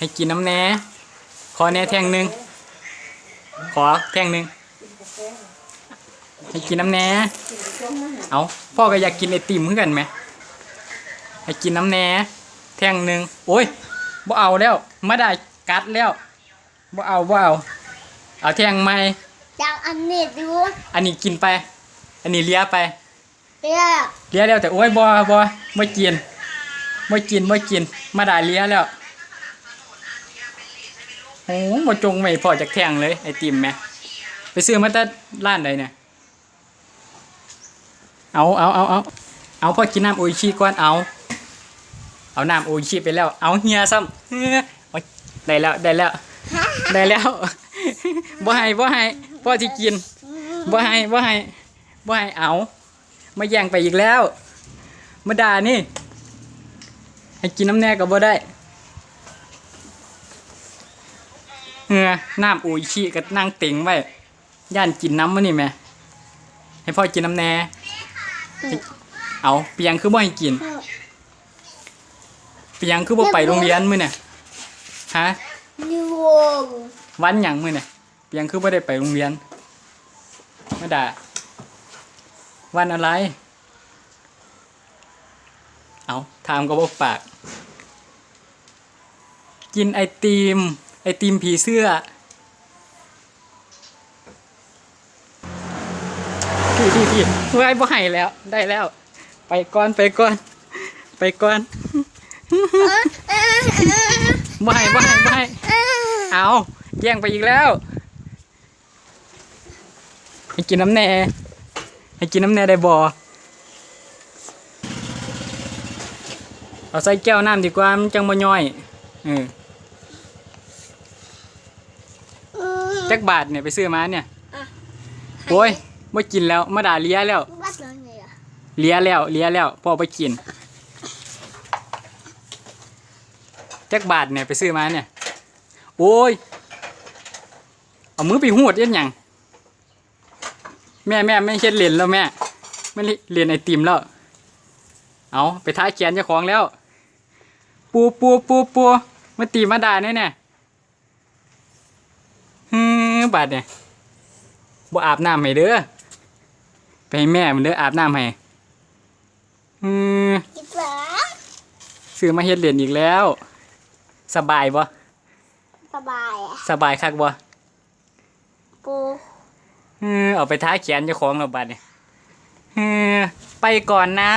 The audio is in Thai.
ให้กินน้ำแหน่ขอแหน่แท่งหนึ่งขอแท่งหนึ่งให้กินน้ำแหน่เอาพ่อก็อยากกินไอติมเหมือนกันไหมให้กินน้ำแหน่แท่งหนึ่งโอ้ยบ่เอาแล้วมาได้กัดแล้วบ่เอาบ่เอาเอาแท่งใหม่จากอันนี้ดูอันนี้กินไป อันนี้เลียไปเรียกเลียแล้วแต่โอ้ยบ่บ่ไม่กินไม่กินไม่กินมาได้เลียแล้วโอ้บ่จงไม่พอจากแท่งเลยไอติมแม่ไปซื้อมาแต่ร้านใดเนี่ยเอาเอาเอาเอาเอาพอกินน้ำโออิชิก่อนเอาเอาน้ำโออิชิไปแล้ว เอาเฮียซ้ำได้แล้วได้แล้วได้แล้วบ่ให้บ่ให้พ่อที่กินบ่ให้บ่ให้บ่ให้เอามาแย่งไปอีกแล้วมาด่านี่ให้กินน้ำแน่ก็บ่ได้ เงือน้ำอุยชีก็นั่งเต็งไว้ ย่านกินน้ำมันนี่แหม่ให้พ่อกินน้ำแน่ เอาเปียงคือบ่ให้กิน เปียงคือบ่ไปโรงเรียนมื้อน่ะฮะวันหยังมื้อน่ะเปียงคือบ่ได้ไปโรงเรียนไมาด่าวันอะไร เอาถามก็บอกปาก กินไอติม ไอติมผีเสื้อพี่พี่พี่ไว้บ่ให้แล้ว ได้แล้ว ไปก่อนไปก่อน ไปก่อนบ่ให้บ่ให้บ่ให้เอาแย่งไปอีกแล้ว ให้กินน้ำแน่ ให้กินน้ำแน่ได้บ่เอาใส่แก้วน้ำดีกว่ามันจังบ่ย่อยเออ จักบาทเนี่ยไปซื้อมาเนี่ยโอ้ยบ่กินแล้วมาด่าเลียแล้ว วัดเลยไงอะเลียแล้วเลียแล้วพ่อไปกินจักบาทเนี่ยไปซื้อมาเนี่ย โอ้ย เอามือไปหูดเย็นหยังแม่แม่ไม่เช็ดเหรียญแล้วแม่ไม่เหรียญไอติมแล้ว เอาไปท้ายแขนเจ้าของแล้ว ปูปูปูปูมาตีมาด่าเนี่ยเนี่ย ฮึบาดเนี่ยบ่อาบน้ำให้เด้อไปให้แม่มันเด้ออาบน้ำให้ฮึกินหลังซื้อมาเฮ็ดเหรียญอีกแล้ว สบายบ่สบายอะสบายคักบ่ปูเออเอาไปท้าแขนเจ้าของแล้วบัดเนี่ยเออไปก่อนนะ